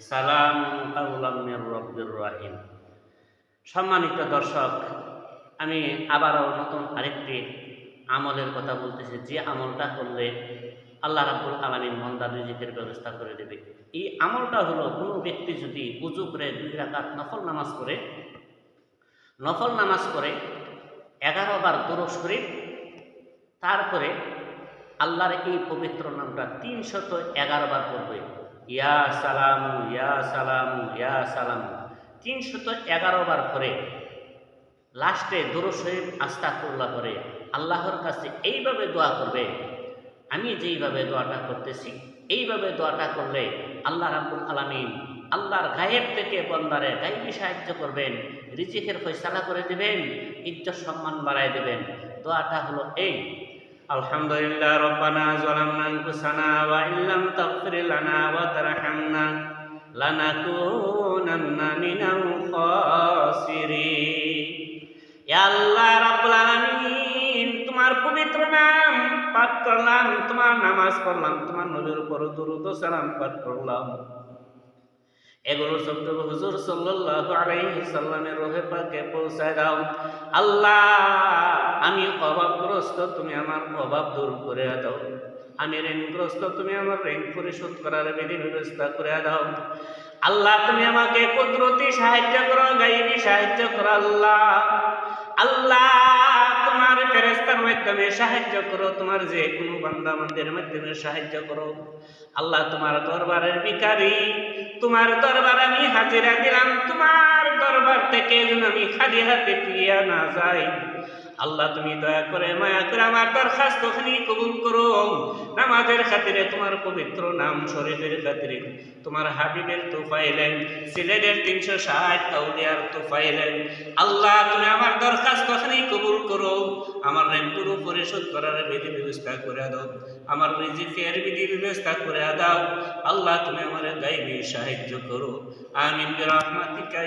সালাম সম্মানিত দর্শক, আমি আবারও নতুন আরেকটি আমলের কথা বলতেছি। যে আমলটা করলে আল্লাহ রাবুল আলমিন মন্দা রিজিকের ব্যবস্থা করে দেবে। এই আমলটা হলো, কোনো ব্যক্তি যদি উঁচু করে দুই রাকাত নফল নামাজ করে নফল নামাজ করে এগারো বার দরু শরীফ তারপরে আল্লাহর এই পবিত্র নামটা তিনশত এগারো বার পড়বে। ইয়া সালামু ইয়া সালামু ইয়া সালামু। তিনশত এগারো বার করে লাস্টে দুরু শরীফ আস্তা করলা করে আল্লাহর কাছে এইভাবে দোয়া করবে, আমি যেইভাবে দোয়াটা করতেছি, এইভাবে দোয়াটা করলে আল্লাহ রাব্বুল আলামিন আল্লাহর গায়েব থেকে বন্দারে গাইবি সাহায্য করবেন, রিজিকের ফয়সালা করে দেবেন, ইজ্জত সম্মান বাড়ায় দেবেন। দোয়াটা হলো এই আলহামদুলিল্লাহ, রব্বানা যালামনা আনফুসানা ওয়া ইল্লাম তাগফির লানা ওয়া তারহামনা লানাকুনান্না মিনাল খাসিরিন। ইয়া আল্লাহ রাব্বুল আলামিন, তোমার পবিত্র নাম পাঠ করলাম, তোমার নামাজ পড়লাম, তোমার নবীর উপর দরুদ সালাম পাঠ করলাম। এগুলো শব্দ হুজুর সাল্লাল্লাহু আলাইহি সাল্লামের রহে পাকে পৌঁছায় দাও আল্লাহ, আমি অভাবগ্রস্ত, তুমি আমার অভাব দূর করে দাও। আমি ঋণগ্রস্ত, তুমি আমার ঋণ পরিশোধ করার বিধি ব্যবস্থা করে দাও। আল্লাহ, তুমি আমাকে কুদরতি সাহায্য করো, গাইবি সাহায্য করো, আল্লাহ। আল্লাহ, তোমার ফেরেস্তার মাধ্যমে সাহায্য করো, তোমার যে কোনো বান্দা মাধ্যমে সাহায্য করো। আল্লাহ তোমার দরবারের তোমার দরবার আমি হাজিরা দিলাম, তোমার দরবার থেকে যেন আমি খালি হাতে ফিরিয়া না যাই। আল্লাহ তুমি দয়া করে মায়া করে আমার দরখাস্ত কবুল করো। নামাজের খাতিরে তোমার পবিত্র নাম শরীফের খাতিরে তোমার হাবিবের তোফাইলেন সিলেটের তিনশো ষাট আউলিয়ার তোফাইলেন আল্লাহ তুমি আমার দরখাস্ত পরিশোধ করার বিধি ব্যবস্থা করে দাও। আমার রিজিকের বিধি ব্যবস্থা করে দাও। আল্লাহ, তুমি আমার গাইবি সাহায্য করো। আমিন রহমাতিকা